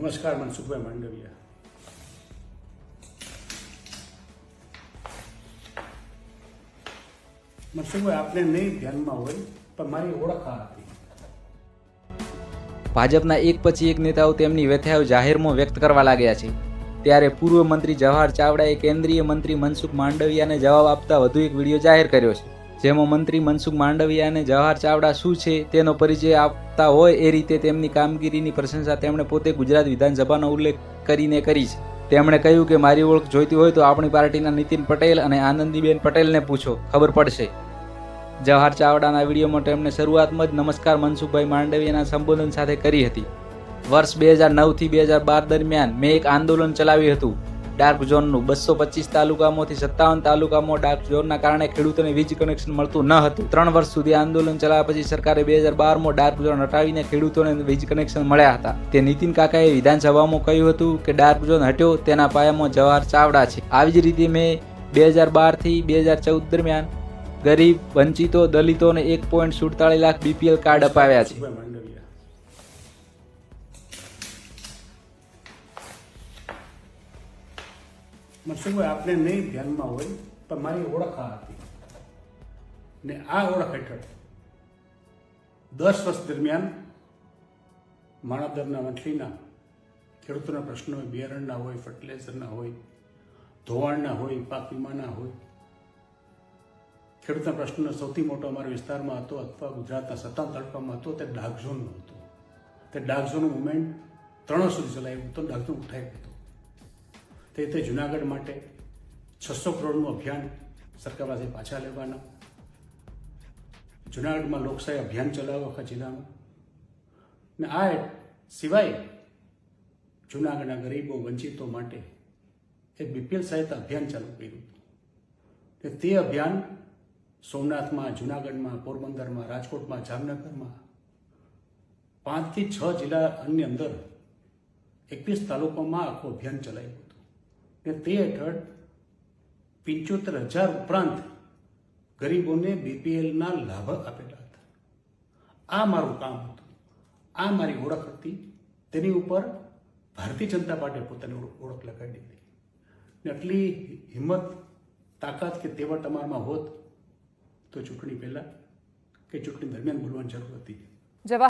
નમસ્કાર, મનસુખભાઈ માંડવિયા. ભાજપના એક પછી એક નેતાઓ તેમની વ્યથાઓ જાહેરમાં વ્યક્ત કરવા લાગ્યા છે. ત્યારે પૂર્વ મંત્રી જવાહર ચાવડાએ કેન્દ્રીય મંત્રી મનસુખ માંડવિયાને જવાબ આપતા વધુ એક વીડિયો જાહેર કર્યો છે. જેમાં મંત્રી મનસુખ માંડવિયાને જવાહર ચાવડા શું છે તેનો પરિચય આપતા હોય એ રીતે તેમની કામગીરીની પ્રશંસા તેમણે પોતે ગુજરાત વિધાનસભાનો ઉલ્લેખ કરીને કરી છે. તેમણે કહ્યું કે મારી ઓળખ જોઈતી હોય તો આપણી પાર્ટીના નીતિન પટેલ અને આનંદીબેન પટેલને પૂછો. ખબર પડશે. જવાહર ચાવડાના વિડીયોમાં તેમણે શરૂઆતમાં જ નમસ્કાર મનસુખભાઈ માંડવીયાના સંબોધન સાથે કરી હતી. વર્ષ બે હજાર નવથી બે હજાર બાર દરમિયાન મેં એક આંદોલન ચલાવ્યું હતું. ડાર્ક ઝોનનું બસો પચીસ તાલુકામાંથી સત્તાવન તાલુકામાં ડાર્ક ઝોનના કારણે ખેડૂતોને વીજ કનેક્શન મળતું ન હતું. ત્રણ વર્ષ સુધી આંદોલન ચલાવ્યા પછી સરકારે બે હજાર બારમાં ડાર્ક ઝોન હટાવીને ખેડૂતોને વીજ કનેક્શન મળ્યા હતા. તે નીતિન કાકાએ વિધાનસભામાં કહ્યું હતું કે ડાર્ક ઝોન હટ્યો, તેના પાયામાં જવાહર ચાવડા છે. આવી જ રીતે મેં બે હજાર બારથી બે હજાર ચૌદ દરમિયાન ગરીબ, વંચિતો દલિતોને એક પોઈન્ટ સુડતાલીસ લાખ બીપીએલ કાર્ડ અપાવ્યા છે. મનસુખભાઈ આપને નહીં ધ્યાનમાં હોય, પણ મારી ઓળખ આ હતી. ને આ ઓળખ હેઠળ દસ વર્ષ દરમિયાન માણાદરના વંથલીના, ખેડૂતોના પ્રશ્નો હોય, બિયારણના હોય ફર્ટિલાઇઝરના હોય, ધોવાણના હોય, પાક વીમાના હોય. ખેડૂતના પ્રશ્નનો સૌથી મોટો અમારા વિસ્તારમાં હતો અથવા ગુજરાતના સત્તાવન તાલુકામાં હતો, તે ડાઘઝોનનો હતો. તે ડાક ઝોનનું મુવમેન્ટ ત્રણ સુધી ચલાવ્યું તો ડાઘઝોન ઉઠાવ્યું ઉઠાવી હતું. તે રીતે જુનાગઢ માટે છસો કરોડનું અભિયાન સરકાર પાસે પાછા લેવાના. જુનાગઢમાં લોકશાહી અભિયાન ચલાવ્યું આખા જિલ્લામાં ને આ સિવાય જુનાગઢના ગરીબો વંચિતો માટે એક બીપીએલ સહાયતા અભિયાન ચાલુ કર્યું. હતું તે અભિયાન સોમનાથમાં, જુનાગઢમાં, પોરબંદરમાં, રાજકોટમાં, જામનગરમાં પાંચથી છ જિલ્લાની અંદર એકવીસ તાલુકામાં આખું અભિયાન ચલાવ્યું હતું. ને તે હેઠળ પંચોતેર હજાર ઉપરાંત ગરીબોને બીપીએલના લાભ આપેલા હતા. આ મારું કામ હતું. આ મારી ઓળખ હતી. તેની ઉપર ભારતીય જનતા પાર્ટીએ પોતાની ઓળખ લગાડી દીધી ને આટલી હિંમત, તાકાત કે તેવા તમારામાં હોત તો ચૂંટણી પહેલાં કે ચૂંટણી દરમિયાન બોલવાની જરૂર હતી. જવાહર